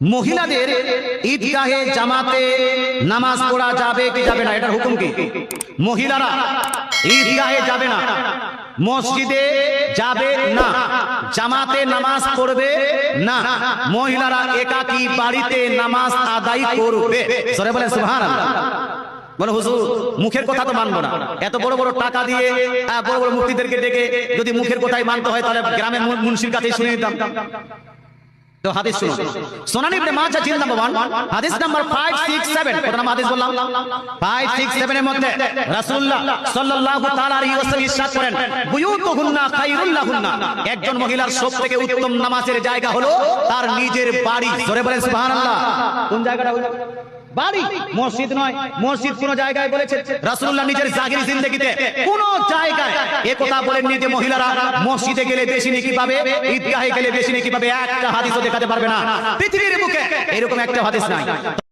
মহিলাদের ঈদগাহে জামাতে নামাজ পড়া যাবে কি যাবে না? এটার হুকুম কি? মহিলারা ঈদগাহে যাবে না। মসজিদে যাবে না। জামাতে নামাজ পড়বে না। মহিলারা একাকী বাড়িতে নামাজ আদায় করবে। সরে বলেন, সুবহানাল্লাহ। বলে, হুজুর, মুখের কথা তো মানবো না। এত বড় বড় টাকা দিয়ে বড় বড় মুক্তিদেরকে ডেকে যদি মুখের কথাই মানতে হয়, তাহলে গ্রামের মুন্সির কাছে শুনে নিতাম। তো হাদিস শুনো। সোনান ইবনে মাজাহ জিলদ নাম্বার 1 হাদিস নাম্বার 567 কত নাম হাদিস বললাম। 567 এর মধ্যে রাসূলুল্লাহ সাল্লাল্লাহু তাআলা আলাইহি ওয়াসাল্লাম ইরশাদ করেন বুয়ুতুহুন্না খায়রুল লাহুন্না। একজন মহিলার সব থেকে উত্তম নামাজের জায়গা হলো তার নিজের বাড়ি। জোরে বলেন সুবহানাল্লাহ। কোন জায়গাটা হলো বাড়ি। মসজিদ নয়। মসজিদ কোন জায়গায় বলেছে রাসূলুল্লাহ নিজের জাগির জিন্দেগিতে কোন জায়গায় এ কথা বলেননি যে মহিলারা মসজিদে গেলে বেশি নেকি পাবে ঈদগাহে গেলে বেশি নেকি পাবে। একটা হাদিসও দেখাতে পারবে না। পৃথিবীর বুকে এরকম একটা হাদিস নাই।